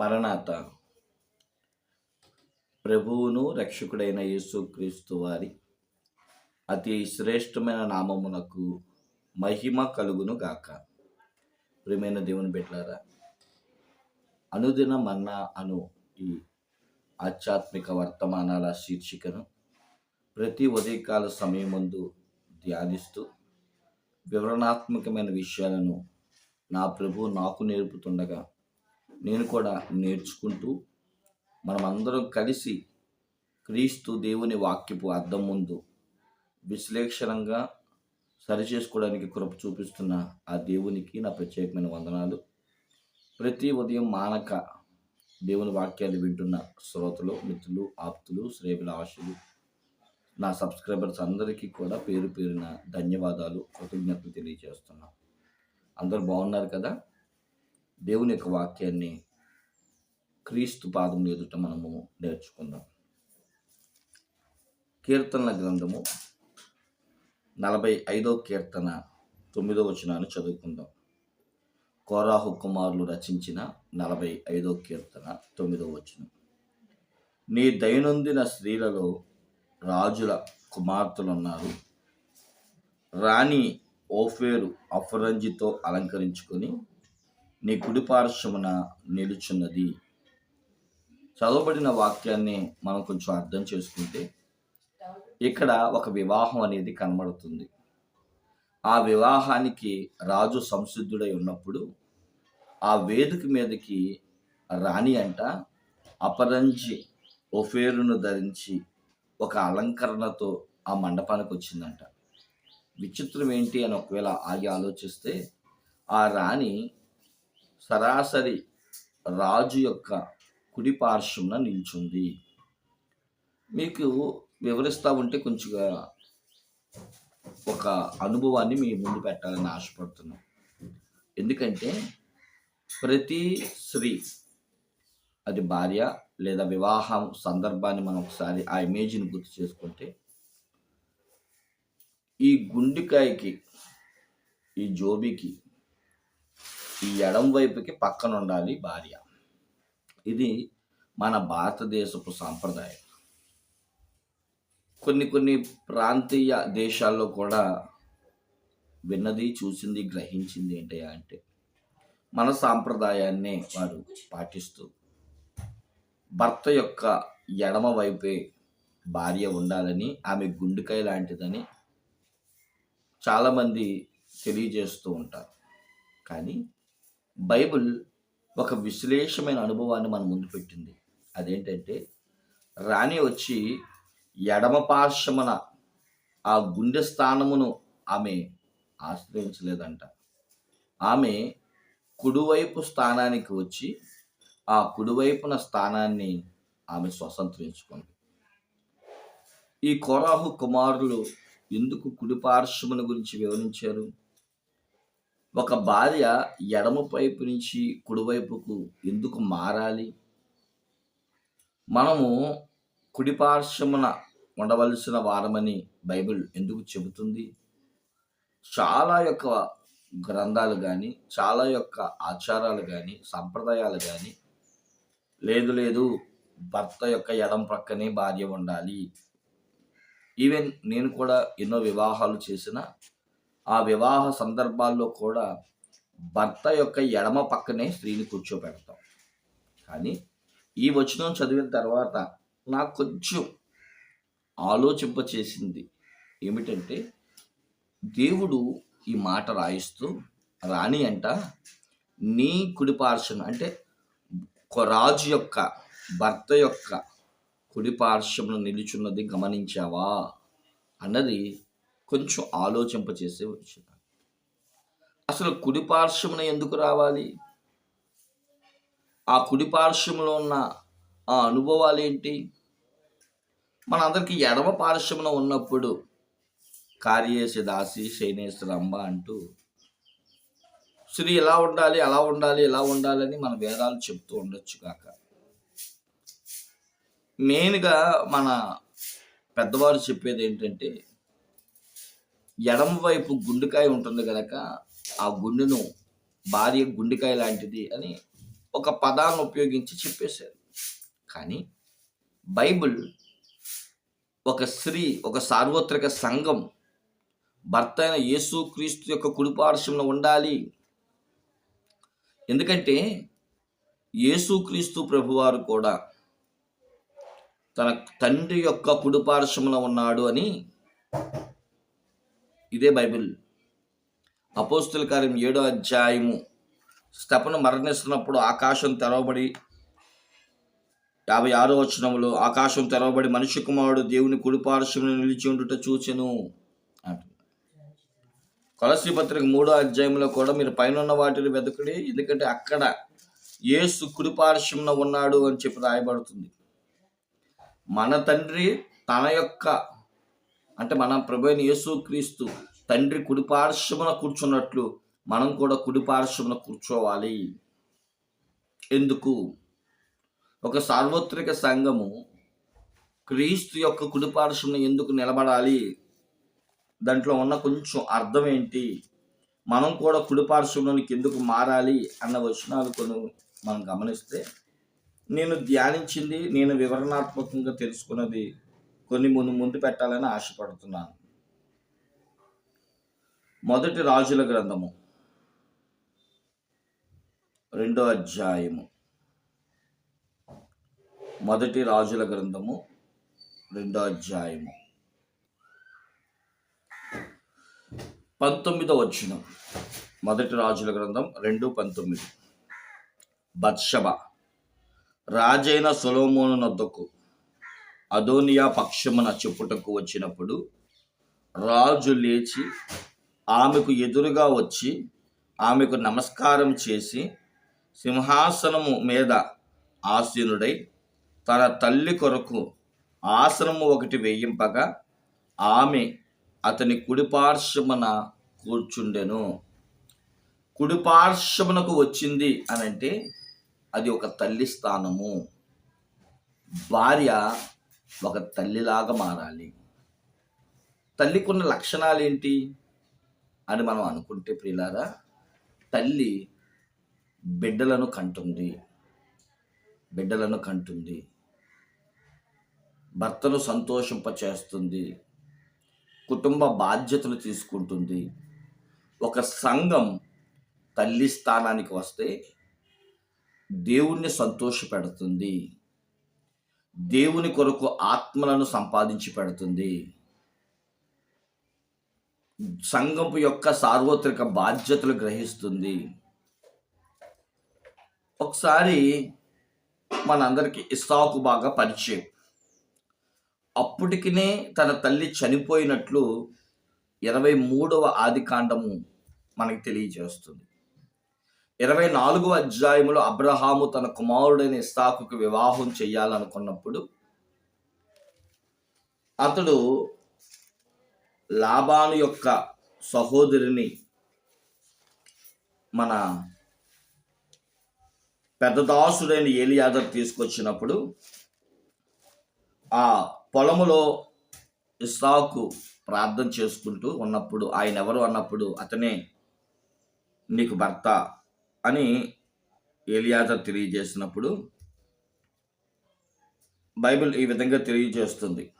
మరణాత. ప్రభువును రక్షకుడైన యేసుక్రీస్తు వారి అతి శ్రేష్టమైన నామమునకు మహిమ కలుగును గాక. ప్రియమైన దేవుని బిడ్డారా అనుదిన మన్నా అను ఈ ఆధ్యాత్మిక వర్తమానాల శీర్షికను ప్రతి ఉదయకాల సమయం ముందు ధ్యానిస్తూ వివరణాత్మకమైన విషయాలను నా ప్రభు నాకు నేర్పుతుండగా నేను కూడా నేర్చుకుంటూ మనమందరం కలిసి క్రీస్తు దేవుని వాక్యపు అద్దం ముందు విశ్లేషణంగా సరిచేసుకోవడానికి కృప చూపిస్తున్న ఆ దేవునికి నా ప్రత్యేకమైన వందనాలు. ప్రతి ఉదయం మానక దేవుని వాక్యాలు వింటున్న శ్రోతలు మిత్రులు ఆప్తులు శ్రేయుల ఆశలు నా సబ్స్క్రైబర్స్ అందరికీ కూడా పేరు పేరున ధన్యవాదాలు కృతజ్ఞతలు తెలియజేస్తున్నాను అందరూ బాగున్నారు కదా? దేవుని యొక్క వాక్యాన్ని క్రీస్తు పాదం ఎదుట మనము నేర్చుకుందాం. కీర్తనల గ్రంథము నలభై ఐదో కీర్తన తొమ్మిదో వచనాన్ని చదువుకుందాం. కోరాహు కుమారులు రచించిన నలభై ఐదో కీర్తన తొమ్మిదో వచనం. నీ దైనందిన స్త్రీలలో రాజుల కుమార్తెలు ఉన్నారు రాణి ఓఫేరు అఫరంజితో అలంకరించుకొని నీ కుడిపార్శ్వమున నిలుచున్నది. చదవబడిన వాక్యాన్ని మనం కొంచెం అర్థం చేసుకుంటే ఇక్కడ ఒక వివాహం అనేది కనబడుతుంది. ఆ వివాహానికి రాజు సంసిద్ధుడై ఉన్నప్పుడు ఆ వేదిక మీదకి రాణి అంట అపరంజి ఒఫేరును ధరించి ఒక అలంకరణతో ఆ మండపానికి వచ్చిందంట. విచిత్రం ఏంటి అని ఒకవేళ ఆగి ఆలోచిస్తే ఆ రాణి సరాసరి రాజు యొక్క కుడి పార్శ్వమున నిల్చుంది. మీకు వివరిస్తూ ఉంటే కొంచెంగా ఒక అనుభవాన్ని మీ ముందు పెట్టాలని ఆశపడుతున్నాం. ఎందుకంటే ప్రతి స్త్రీ అది భార్య లేదా వివాహం సందర్భాన్ని మనం ఒకసారి ఆ ఇమేజ్ని గుర్తు చేసుకుంటే ఈ గుండెకాయకి ఈ జోబికి ఈ ఎడం వైపుకి పక్కన ఉండాలి భార్య. ఇది మన భారతదేశపు సాంప్రదాయం. కొన్ని కొన్ని ప్రాంతీయ దేశాల్లో కూడా విన్నది చూసింది గ్రహించింది ఏంటయ్యా అంటే మన సాంప్రదాయాన్నే వారు పాటిస్తూ భర్త యొక్క ఎడమ వైపే భార్య ఉండాలని ఆమె గుండెకాయ లాంటిదని చాలామంది తెలియజేస్తూ ఉంటారు. కానీ బైబిల్ ఒక విశ్లేషమైన అనుభవాన్ని మన ముందు పెట్టింది. అదేంటంటే రాణి వచ్చి ఎడమ పార్శ్వమున ఆ గుండె స్థానమును ఆమె ఆశ్రయించలేదంట. ఆమె కుడివైపు స్థానానికి వచ్చి ఆ కుడివైపున స్థానాన్ని ఆమె స్వతంత్రించుకుంది. ఈ కోరాహు కుమారులు ఎందుకు కుడి పార్శ్వమును గురించి వివరించారు? ఒక భార్య ఎడమ వైపు నుంచి కుడివైపుకు ఎందుకు మారాలి? మనము కుడిపార్శ్వమున ఉండవలసిన వారమని బైబిల్ ఎందుకు చెబుతుంది? చాలా యొక్క గ్రంథాలు కానీ చాలా యొక్క ఆచారాలు కానీ సంప్రదాయాలు కానీ లేదు లేదు భర్త యొక్క ఎడం ప్రక్కనే భార్య ఉండాలి. ఈవెన్ నేను కూడా ఎన్నో వివాహాలు చేసిన ఆ వివాహ సందర్భాల్లో కూడా భర్త యొక్క ఎడమ పక్కనే స్త్రీని కూర్చోబెడతాం. కానీ ఈ వచనం చదివిన తర్వాత నాకు కొంచెం ఆలోచింప చేసింది ఏమిటంటే దేవుడు ఈ మాట రాయిస్తూ రాణి అంట నీ కుడిపార్శ్వం అంటే రాజు యొక్క భర్త యొక్క కుడిపార్శ్వంలో నిలుచున్నది గమనించావా? అన్నది కొంచెం ఆలోచింపచేసే వచ్చిన అసలు కుడి పార్శ్వమున ఎందుకు రావాలి? ఆ కుడి పార్శ్వంలో ఉన్న ఆ అనుభవాలు ఏంటి మనందరికీ ఎడమ పార్శ్వమున ఉన్నప్పుడు కార్యేసి దాసి శైనేశ్వరంబ అంటూ స్త్రీ ఎలా ఉండాలి అలా ఉండాలి ఎలా ఉండాలని మన వేదాలు చెప్తూ ఉండొచ్చు కాక. మెయిన్గా మన పెద్దవారు చెప్పేది ఏంటంటే ఎడమ వైపు గుండెకాయ ఉంటుంది కనుక ఆ గుండెను భార్య గుండెకాయ లాంటిది అని ఒక పదాన్ని ఉపయోగించి చెప్పేశారు. కానీ బైబిల్ ఒక స్త్రీ ఒక సార్వత్రిక సంఘం భర్త అయిన యేసుక్రీస్తు యొక్క కుడిపార్శ్వంలో ఉండాలి. ఎందుకంటే యేసుక్రీస్తు ప్రభువారు కూడా తన తండ్రి యొక్క కుడిపార్శ్వంలో ఉన్నాడు అని ఇదే బైబిల్. అపోస్తుల కార్యం ఏడో అధ్యాయము. స్తపను మరణిస్తున్నప్పుడు ఆకాశం తెరవబడి యాభై ఆరో వచనంలో ఆకాశం తెరవబడి మనిషి కుమారుడు దేవుని కుడిపార్శ్వంలో నిలిచి ఉండుట చూచెను. అంటుంది కొలసి పత్రిక మూడో అధ్యాయంలో కూడా మీరు పైన ఉన్న వాటిని వెతకడి ఎందుకంటే అక్కడ యేసు కుడిపార్శ్వంలో ఉన్నాడు అని చెప్పి రాయబడుతుంది. మన తండ్రి తన యొక్క అంటే మనం ప్రభు అయిన యేసుక్రీస్తు తండ్రి కుడిపార్శ్వమున కూర్చున్నట్లు మనం కూడా కుడిపార్శ్వమున కూర్చోవాలి. ఎందుకు? ఒక సార్వత్రిక సంఘము క్రీస్తు యొక్క కుడిపార్శ్వమున ఎందుకు నిలబడాలి? దాంట్లో ఉన్న కొంచెం అర్థం ఏంటి? మనం కూడా కుడిపార్శ్వంలోనికి ఎందుకు మారాలి అన్న వచనాలు కొన్ని మనం గమనిస్తే నేను ధ్యానించింది నేను వివరణాత్మకంగా తెలుసుకున్నది కొన్ని ముందు ముందు పెట్టాలని ఆశపడుతున్నాను. మొదటి రాజుల గ్రంథము. రెండో అధ్యాయము. మొదటి రాజుల గ్రంథము రెండో అధ్యాయము. పంతొమ్మిదో వచ్చిన మొదటి రాజుల గ్రంథం రెండు పంతొమ్మిది. బత్షబ. రాజైన సొలోమోను నొద్దకు అదోనియా పక్షమున చెప్పుటకు వచ్చినప్పుడు రాజు లేచి ఆమెకు ఎదురుగా వచ్చి ఆమెకు నమస్కారం చేసి సింహాసనము మీద ఆసీనుడై తన తల్లి కొరకు ఆసనము ఒకటి వేయింపగా ఆమె అతని కుడిపార్శ్వమున కూర్చుండెను. కుడిపార్శ్వమునకు వచ్చింది అని అంటే అది ఒక తల్లి స్థానము. భార్య ఒక తల్లిలాగా మారాలి తల్లికున్న లక్షణాలు ఏంటి అని మనం అనుకుంటే ప్రియులారా తల్లి బిడ్డలను కంటుంది బిడ్డలను కంటుంది భర్తను సంతోషింపచేస్తుంది కుటుంబ బాధ్యతలు తీసుకుంటుంది. ఒక సంఘం తల్లి స్థానానికి వస్తే దేవుణ్ణి సంతోషపెడుతుంది. దేవుని కొరకు ఆత్మలను సంపాదించి పెడుతుంది. సంఘపు యొక్క సార్వత్రిక బాధ్యతలు గ్రహిస్తుంది. ఒకసారి మనందరికీ ఇస్సాకు బాగా పరిచయం. అప్పటికినే తన తల్లి చనిపోయినట్లు ఇరవై మూడవ ఆది కాండము మనకి తెలియజేస్తుంది. ఇరవై నాలుగు అధ్యాయములో అబ్రహాము తన కుమారుడైన ఇస్సాకుకు వివాహం చేయాలనుకున్నప్పుడు అతడు లాభాను యొక్క సహోదరిని మన పెద్దదాసుడైన ఏలియాదర్ తీసుకొచ్చినప్పుడు ఆ పొలములో ఇస్సాకు ప్రార్థన చేసుకుంటూ ఉన్నప్పుడు ఆయన ఎవరు అన్నప్పుడు అతనే నీకు భర్త అని ఏలియాదర్ తెలియజేసినప్పుడు బైబిల్ ఈ విధంగా తెలియజేస్తుంది.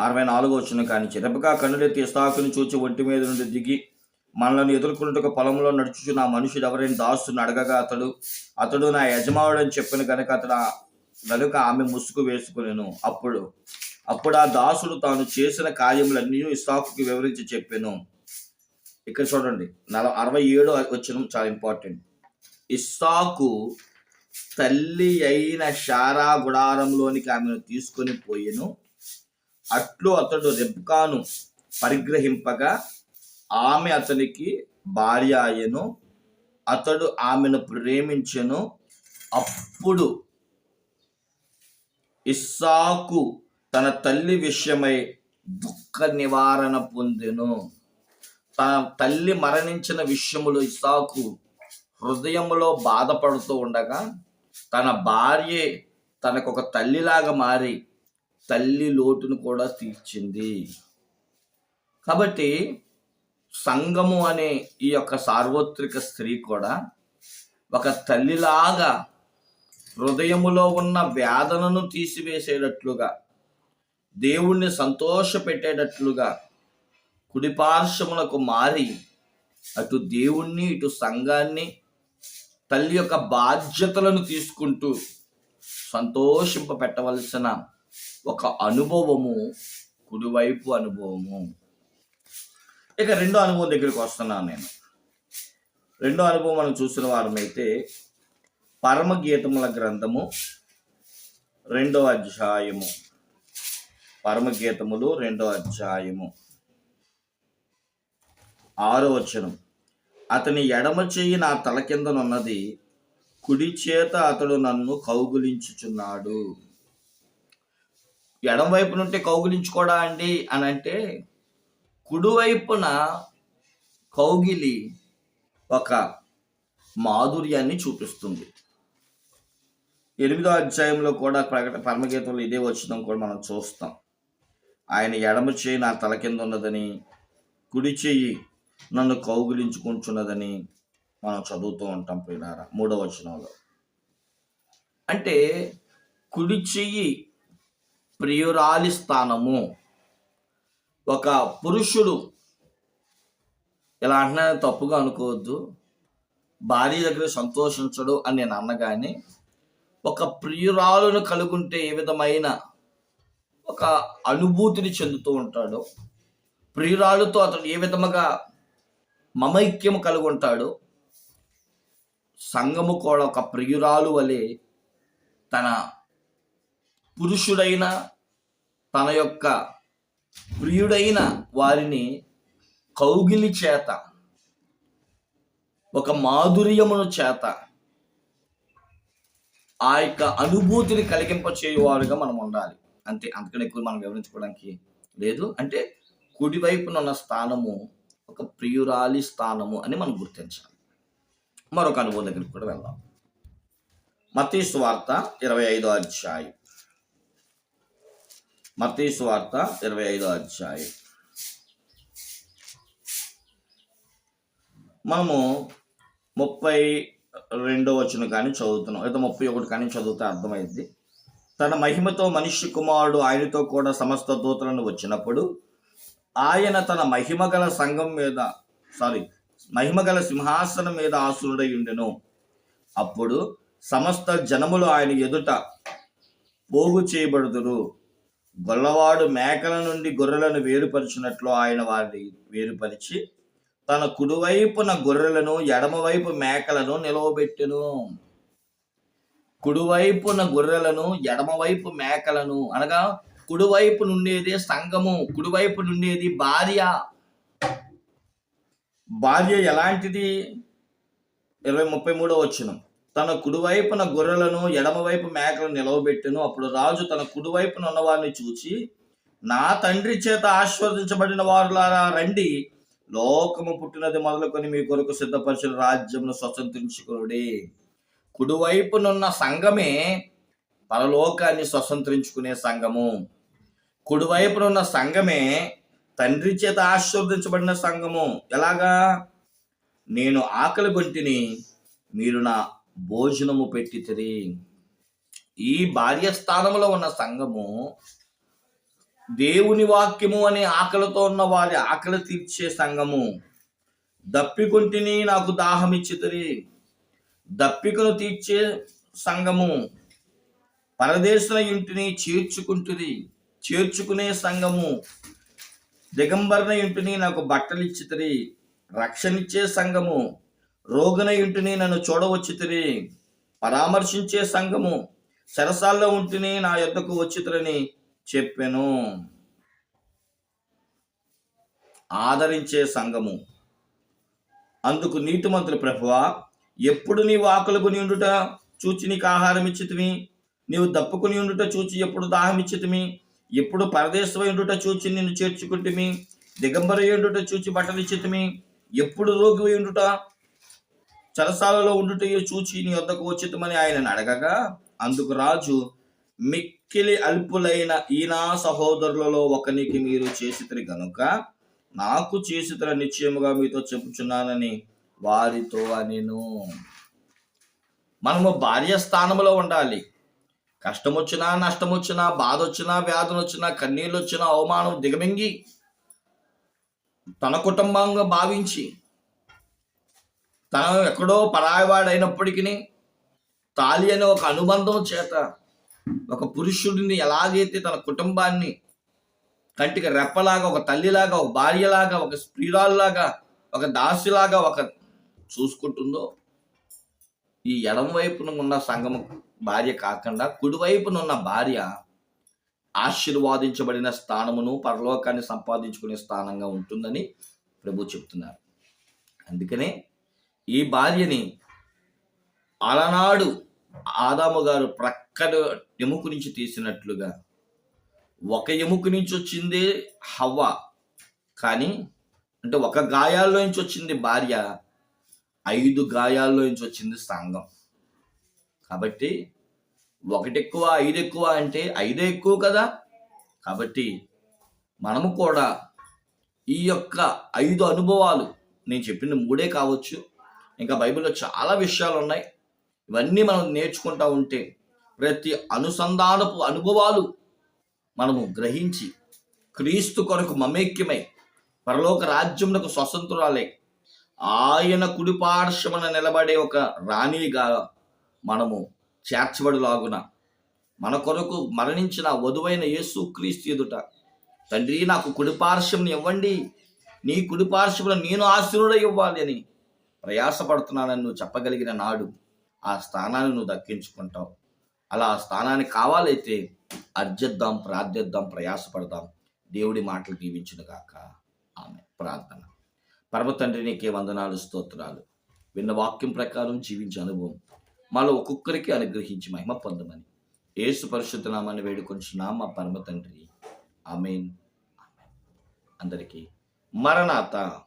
అరవై నాలుగో వచ్చిన కానీ చిరపగా కన్నులెత్తి ఇస్తాకుని చూచి ఒంటి మీద నుండి దిగి మనల్ని ఎదుర్కొన్నట్టుగా పొలంలో నడుచుచు నా మనుషుడు ఎవరైనా దాస్తుని అడగగా అతడు అతడు నా యజమానుడు అని చెప్పిన కనుక అతడు ఆ- కనుక ఆమె ముసుగు వేసుకునేను. అప్పుడు అప్పుడు ఆ దాసుడు తాను చేసిన కార్యములన్నీ ఇస్సాకుకి వివరించి చెప్పాను. ఇక్కడ చూడండి నలభై అరవై ఏడు వచ్చిన చాలా ఇంపార్టెంట్ ఇస్సాకు తల్లి అయిన షారా గుడారంలోనికి ఆమెను తీసుకొని పోయెను. అట్లు అతడు రెబ్కాను పరిగ్రహింపగా ఆమె అతనికి భార్య అయ్యను. అతడు ఆమెను ప్రేమించెను. అప్పుడు ఇస్సాకు తన తల్లి విషయమై దుఃఖ నివారణ పొందెను. తల్లి మరణించిన విషయములో ఇసాకు హృదయములో బాధపడుతూ ఉండగా తన భార్య తనకు ఒక తల్లిలాగా మారి తల్లి లోటును కూడా తీర్చింది. కాబట్టి సంఘము అనే ఈ యొక్క సార్వత్రిక స్త్రీ కూడా ఒక తల్లిలాగా హృదయములో ఉన్న వేదనను తీసివేసేటట్లుగా దేవుణ్ణి సంతోషపెట్టేటట్లుగా కుడిపార్శ్వములకు మారి అటు దేవుణ్ణి ఇటు సంఘాన్ని తల్లి యొక్క బాధ్యతలను తీసుకుంటూ సంతోషింప పెట్టవలసిన ఒక అనుభవము కుడివైపు అనుభవము. ఇక రెండో అనుభవం దగ్గరికి వస్తున్నాను నేను. రెండో అనుభవం మనం చూసిన వారమైతే పరమగీతముల గ్రంథము రెండో అధ్యాయము. పరమగీతములు రెండో అధ్యాయము. ఆరో వచనం. అతని ఎడమ చెయ్యి నా తల కిందనున్నది కుడి చేత అతడు నన్ను కౌగులించుచున్నాడు. ఎడం వైపు నుండి కౌగిలించుకోడా అండి? అని అంటే కుడివైపున కౌగిలి ఒక మాధుర్యాన్ని చూపిస్తుంది. ఎనిమిదో అధ్యాయంలో కూడా ప్రకట పరమగీతంలో ఇదే వచ్చిందని కూడా మనం చూస్తాం. ఆయన ఎడమ చేయి నా తల కింద ఉన్నదని కుడి చెయ్యి నన్ను కౌగిలించుకుంటున్నదని మనం చదువుతూ ఉంటాం ప్రియులారా మూడవ వచనంలో. అంటే కుడి చెయ్యి ప్రియురాలి స్థానము. ఒక పురుషుడు ఇలా అంటున్నా తప్పుగా అనుకోవద్దు భార్య దగ్గర సంతోషించడు అని నేను అన్నగాని ఒక ప్రియురాలును కలుగుంటే ఏ విధమైన ఒక అనుభూతిని చెందుతూ ఉంటాడు. ప్రియురాలతో అతడు ఏ విధముగా మమైక్యము కలిగి ఉంటాడు సంఘము కూడా ఒక ప్రియురాలు వలె తన పురుషుడైన తన యొక్క ప్రియుడైన వారిని కౌగిలి చేత ఒక మాధుర్యమును చేత ఆ యొక్క అనుభూతిని కలిగింపచేయువారుగా మనం ఉండాలి. అంతే. అంతకన్నా ఎక్కువ మనం వివరించుకోవడానికి లేదు. అంటే కుడివైపున ఉన్న స్థానము ఒక ప్రియురాలి స్థానము అని మనం గుర్తించాలి. మరొక అనుభవం దగ్గరికి కూడా వెళ్దాం. మతీసు వార్త ఇరవై ఐదో అధ్యాయం. మతీసు వార్త ఇరవై ఐదో అధ్యాయం. మనము ముప్పై రెండో వచ్చిన కానీ చదువుతున్నాం. లేదా ముప్పై ఒకటి కానీ చదివితే అర్థమైంది. తన మహిమతో మనిషి కుమారుడు ఆయనతో కూడా సమస్త దూతలను వచ్చినప్పుడు ఆయన తన మహిమగల సంఘం మీద సారీ మహిమగల సింహాసనం మీద ఆసురుడై ఉండెను. అప్పుడు సమస్త జనములు ఆయన ఎదుట పోగు చేయబడుదురు. గొల్లవాడు మేకల నుండి గొర్రెలను వేరుపరిచినట్లు ఆయన వారిని వేరుపరిచి తన కుడివైపున గొర్రెలను ఎడమవైపు మేకలను నిలవబెట్టెను. కుడివైపున గొర్రెలను ఎడమవైపు మేకలను అనగా కుడివైపు నుండేది సంఘము కుడివైపు నుండేది భార్య. భార్య ఎలాంటిది? ఇరవై ముప్పై మూడో వచ్చిన తన కుడివైపున గొర్రెలను ఎడమవైపు మేకలను నిలవబెట్టెను. అప్పుడు రాజు తన కుడివైపున ఉన్నవారిని చూచి నా తండ్రి చేత ఆశీర్వదించబడిన వారులారా రండి. లోకము పుట్టినది మొదలుకొని మీ కొరకు సిద్ధపరిచిన రాజ్యమును స్వతంత్రించుకునుడి. కుడివైపునున్న సంఘమే పరలోకాన్ని స్వతంత్రించుకునే సంఘము కుడివైపునున్న సంఘమే తండ్రి చేత ఆశీర్వదించబడిన సంఘము. ఎలాగా? నేను ఆకలి గొంటిని మీరు నా భోజనము పెట్టితిరి ఈ భార్య స్థానంలో ఉన్న సంఘము దేవుని వాక్యము అనే ఆకలితో ఉన్న వారి ఆకలి తీర్చే సంఘము. దప్పికొంటిని నాకు దాహం ఇచ్చితిరి దప్పికను తీర్చే సంఘము. పరదేశుల ఇంటిని చేర్చుకుంటుంది చేర్చుకునే సంఘము. దిగంబరణ ఇంటిని నాకు బట్టలు ఇచ్చితిరి రక్షణిచ్చే సంఘము. రోగన ఇంటిని నన్ను చూడవచ్చితిరి పరామర్శించే సంఘము. సరసాల్లో ఉంటిని నా యొద్దకు వచ్చితురని చెప్పాను. ఆదరించే సంఘము. అందుకు నీతిమంతులు ప్రభువా ఎప్పుడు నీ వాకులకు ఉండుట చూచి నీకు ఆహారం ఇచ్చితివి నీవు దప్పుకుని ఉండుట చూచి ఎప్పుడు దాహం ఇచ్చితిమి ఎప్పుడు పరదేశమై ఉండుట చూచి నిన్ను చేర్చుకుంటుమి దిగంబర ఉండుట చూచి బట్టలు ఇచ్చితిమి ఎప్పుడు రోగి ఉండుట చరసాలలో ఉండుట చూచి నీ వద్దకు వచ్చితమని ఆయనను అడగగా అందుకు రాజు మిక్కిలి అల్పులైన ఈనా సహోదరులలో ఒకనికి మీరు చేసితిరి గనుక నాకు చేసిన నిశ్చయముగా మీతో చెప్పుచున్నానని వారితో అనిను. మనము భార్య స్థానంలో ఉండాలి. కష్టం వచ్చినా నష్టం వచ్చినా బాధ వచ్చినా వ్యాధులు వచ్చినా కన్నీళ్ళు వచ్చినా అవమానం దిగమింగి తన కుటుంబంగా భావించి తను ఎక్కడో పరాయవాడైనప్పటికీ తాలి అనే ఒక అనుబంధం చేత ఒక పురుషుడిని ఎలాగైతే తన కుటుంబాన్ని కంటికి రెప్పలాగా ఒక తల్లిలాగా ఒక భార్యలాగా ఒక స్త్రీరాల్లాగా ఒక దాసిలాగా ఒక చూసుకుంటుందో ఈ ఎడం వైపున ఉన్న సంగమం. భార్య కాకుండా కుడివైపున ఉన్న భార్య ఆశీర్వాదించబడిన స్థానమును పరలోకాన్ని సంపాదించుకునే స్థానంగా ఉంటుందని ప్రభు చెప్తున్నారు. అందుకనే ఈ భార్యని అలనాడు ఆదాము గారు ప్రక్కన ఎముక నుంచి తీసినట్లుగా ఒక ఎముక నుంచి వచ్చింది హవ్వ కానీ అంటే ఒక గాయాల్లో నుంచి వచ్చింది భార్య ఐదు గాయాల్లో నుంచి వచ్చింది సంఘం. కాబట్టి ఒకటి ఎక్కువ ఐదు ఎక్కువ అంటే ఐదే ఎక్కువ కదా? కాబట్టి మనము కూడా ఈ యొక్క ఐదు అనుభవాలు నేను చెప్పిన మూడే కావచ్చు ఇంకా బైబిల్లో చాలా విషయాలు ఉన్నాయి ఇవన్నీ మనం నేర్చుకుంటా ఉంటే ప్రతి అనుసంధానపు అనుభవాలు మనము గ్రహించి క్రీస్తు కొరకు మమేక్యమై పరలోక రాజ్యమునకు స్వతంత్రాలే ఆయన కుడిపార్శ్వమున నిలబడే ఒక రాణిగా మనము చేర్చబడులాగున మన కొరకు మరణించిన వధువైన యేసు క్రీస్తు ఎదుట తండ్రి నాకు కుడి ఇవ్వండి. నీ కుడి నేను ఆశీర్వడ ఇవ్వాలి అని ప్రయాసపడుతున్నానని నువ్వు చెప్పగలిగిన నాడు ఆ స్థానాన్ని నువ్వు దక్కించుకుంటావు. అలా ఆ స్థానానికి కావాలైతే అర్జిద్దాం ప్రార్థిద్దాం ప్రయాసపడదాం. దేవుడి మాటలు దీవించును గాక ఆమె ప్రార్థన. పరమ తండ్రి నీకే వందనాలు స్తోత్రాలు. విన్న వాక్యం ప్రకారం జీవించే అనుభవం మాలో ఒక్కొక్కరికి అనుగ్రహించి మహిమ పొందమని. ఏసు పరిశుద్ధ నామాన్ని వేడుకొంచున్నాం మా పరమ తండ్రి. ఆమెన్. అందరికీ మరణాత